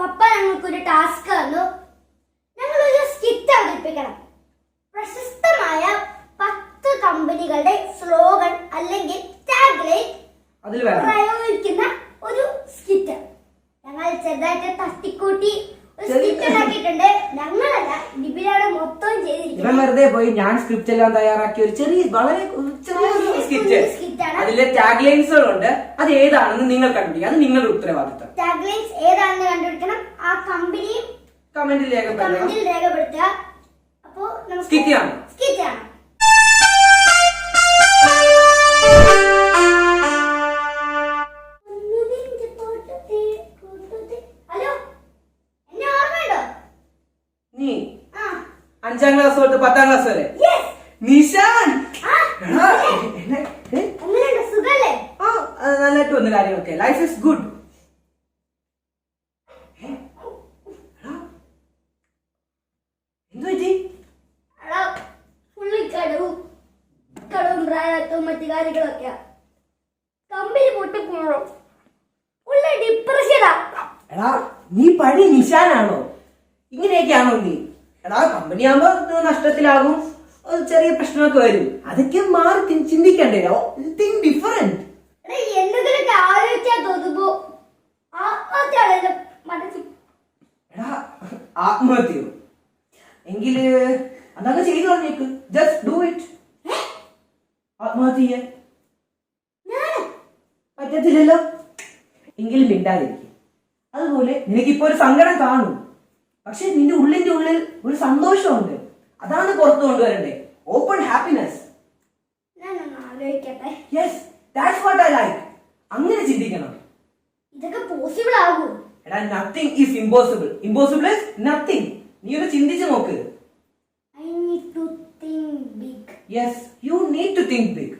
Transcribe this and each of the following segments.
പപ്പ ഞങ്ങൾക്കൊരു ടാസ്ക് തന്നു. ഞങ്ങളൊരു സ്കിറ്റ് അവതരിപ്പിക്കണം. പ്രശസ്തമായ പത്ത് കമ്പനികളുടെ സ്ലോഗൻ അല്ലെങ്കിൽ ടാഗ് ലൈൻ പ്രയോഗിക്കുന്ന ഒരു സ്കിറ്റ്. ഞങ്ങൾ ചെറുതായിട്ട് തട്ടിക്കൂട്ടി ഇവൻ വെറുതെ പോയി ഞാൻ സ്ക്രിപ്റ്റ് എല്ലാം തയ്യാറാക്കി ഒരു ചെറിയ വളരെ ചെറിയ സ്കിറ്റ്. അതിലെ ടാഗ് ലൈൻസുകളുണ്ട് അത് ഏതാണെന്ന് നിങ്ങൾ കണ്ടുപിടിക്കുക. അത് നിങ്ങളുടെ ഉത്തരവാദിത്തം. ടാഗ് ലൈൻസ് ഏതാണെന്ന് കണ്ടുപിടിക്കണം. ആ കമ്പനി കമന്റിൽ രേഖപ്പെടുത്തണം കമന്റിൽ രേഖപ്പെടുത്തുക. അപ്പോ സ്കിറ്റ് ചെയ്യണം. സ്കിറ്റ് ഓർമ്മയുണ്ടോ? നീ അഞ്ചാം ക്ലാസ് തൊട്ട് പത്താം ക്ലാസ് വരെ. നിശാന്ത് നിഷാൻ ആ എടാ, എന്നെ- ഏ? എങ്ങനെയുണ്ട് സുഖല്ലേ ആ അത് നല്ലതായിട്ട് വന്ന കാര്യമൊക്കെ ലൈഫ് ഇസ് ഗുഡ് എന്തു പറ്റി എടാ മറ്റു കാര്യങ്ങളൊക്കെയാ. കമ്പനി ഡിപ്രഷനാ നീ പഴയ നിശാനാണോ? ഇങ്ങനെയൊക്കെയാണോ നീ? എടാ കമ്പനി ആകുമ്പോ നഷ്ടത്തിലാകും. ചെറിയ പ്രശ്നമൊക്കെ വരും. അതൊക്കെ മാറി ചിന്തിക്കണ്ടേ തിങ്ക് ഡിഫറെന്റ് എന്തെങ്കിലുമൊക്കെ ആലോചിച്ചാ തോന്നുമ്പോ ആത്മഹത്യാണ് എന്റെ മനസ്സിൽ എടാ ആത്മഹത്യയോ? എങ്കിൽ അതങ്ങ് ചെയ്തു പറഞ്ഞേക്ക് ജസ്റ്റ് ഡു ഇറ്റ് ആത്മഹത്യ ചെയ്യാൻ. പറ്റത്തില്ലല്ലോ. എങ്കിലും മിണ്ടാതിരിക്കും. അതുപോലെ നിനക്കിപ്പോ ഒരു സങ്കടം കാണും. പക്ഷെ നിന്റെ ഉള്ളിന്റെ ഉള്ളിൽ ഒരു സന്തോഷമുണ്ട്. അതാണ് പുറത്തു കൊണ്ടുവരണ്ടേ open happiness yes that's what I like അങ്ങനെ ചിന്തിക്കണം. ഇതൊക്കെ പോസിബിൾ ആകൂ. എടാ nothing is impossible impossible is nothing നീ ഒന്ന് ചിന്തിച്ചു നോക്ക്. I need to think big yes you need to think big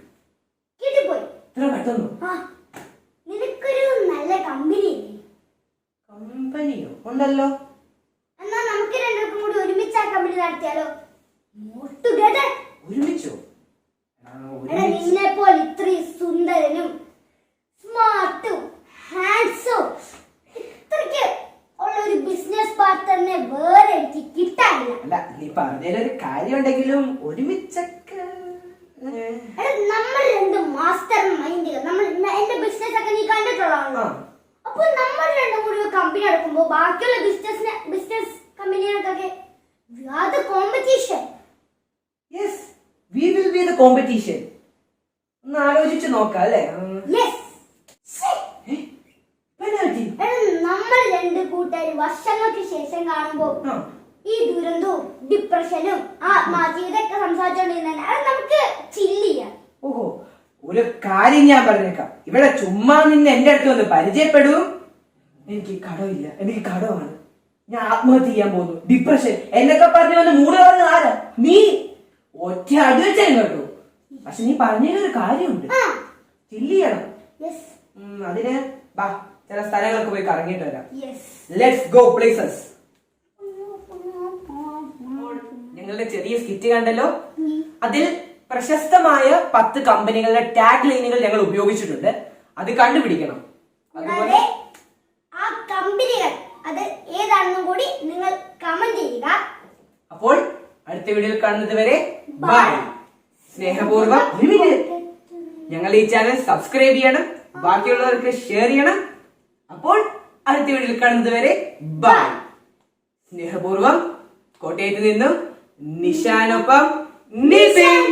കിട്ടിപ്പോയി ഇത്ര പെട്ടെന്ന്? ആ നിനക്കൊരു നല്ല കമ്പനി കമ്പനിയോ ഉണ്ടല്ലോ. എന്നാ നമുക്ക് രണ്ടുപേർക്കും കൂടി ഒരുമിച്ച് ആ കമ്പനി നടത്തിയാലോ? ടുഗദർ ഒരുമിച്ചോ എടാ, എടാ ഒരുമിച്ച് നിന്നെ പോലെ ഇത്രയും സുന്ദരനും സ്മാർട്ടും ഹാൻഡ്സും ഇത്രയ്ക്ക് ഉള്ള ഒരു ബിസിനസ് പാർട്ട്ണറിനെ വേറെ എനിക്ക് കിട്ടാനില്ല അല്ല നീ പറഞ്ഞതിലൊരു കാര്യം ഉണ്ടെങ്കിലും ഒരുമിച്ചൊക്കെ നമ്മൾ രണ്ട് മാസ്റ്റർ മൈൻഡ് നമ്മൾ എന്റെ ബിസിനസ് ഒക്കെ നീ കണ്ടിട്ടുള്ളതാണോ. അപ്പൊ നമ്മൾ രണ്ടും കൂടി കമ്പനി എടുക്കുമ്പോ ബാക്കിയുള്ള business business കമ്പനികൾക്കൊക്കെ competition yes we will be the competition ഒന്ന് ആലോചിച്ച് നോക്കാം അല്ലേ? നമ്മൾ രണ്ട് കൂട്ടുകാർ വർഷങ്ങൾക്ക് ശേഷം കാണുമ്പോ. ഈ ദുരന്തവും ഡിപ്രഷനും ആത്മഹത്യതൊക്കെ സംസാരിച്ചോണ്ടിരുന്ന അത് നമുക്ക് ചില്ലിയാ ഓഹോ ഒരു കാര്യം ഞാൻ പറഞ്ഞേക്കാം. ഇവിടെ ചുമ്മാ നിന്ന് എന്റെ അടുത്ത് വന്ന് പരിചയപ്പെടും. എനിക്ക് കടവില്ല. എനിക്ക് കടവാണ്. ഞാൻ ആത്മഹത്യ ചെയ്യാൻ പോകുന്നു. ഡിപ്രഷൻ എന്നൊക്കെ പറഞ്ഞു വന്ന് മൂട് പറഞ്ഞ ആരാ? നീ. ഒറ്റ അടി കേട്ടോ. പക്ഷെ നീ പറഞ്ഞതിലൊരു കാര്യമുണ്ട്. ചില്ല് ചെയ്യണം. അതിന് ബാ ചില സ്ഥലങ്ങളൊക്കെ പോയി കറങ്ങിയിട്ട് വരാം. ലെറ്റ്സ് ഗോ പ്ലേസസ് നിങ്ങളുടെ ചെറിയ സ്കിറ്റ് കണ്ടല്ലോ? അതിൽ പ്രശസ്തമായ പത്ത് കമ്പനികളുടെ ടാഗ് ലൈനുകൾ ഞങ്ങൾ ഉപയോഗിച്ചിട്ടുണ്ട്. അത് കണ്ടുപിടിക്കണം. അതുപോലെ ആ കമ്പനികൾ അത് ഏതാണെന്നും കൂടി നിങ്ങൾ കമന്റ് ചെയ്യുക. അപ്പോൾ അടുത്ത വീഡിയോയിൽ കാണുന്നത് വരെ ബൈ സ്നേഹപൂർവം ഞങ്ങൾ ഈ ചാനൽ സബ്സ്ക്രൈബ് ചെയ്യണം. ബാക്കിയുള്ളവർക്ക് ഷെയർ ചെയ്യണം. അപ്പോൾ അടുത്ത വീഡിയോയിൽ കാണുന്നത് വരെ ബൈ സ്നേഹപൂർവം കോട്ടയത്ത് നിന്നും നിഷാനൊപ്പം നിസിൻ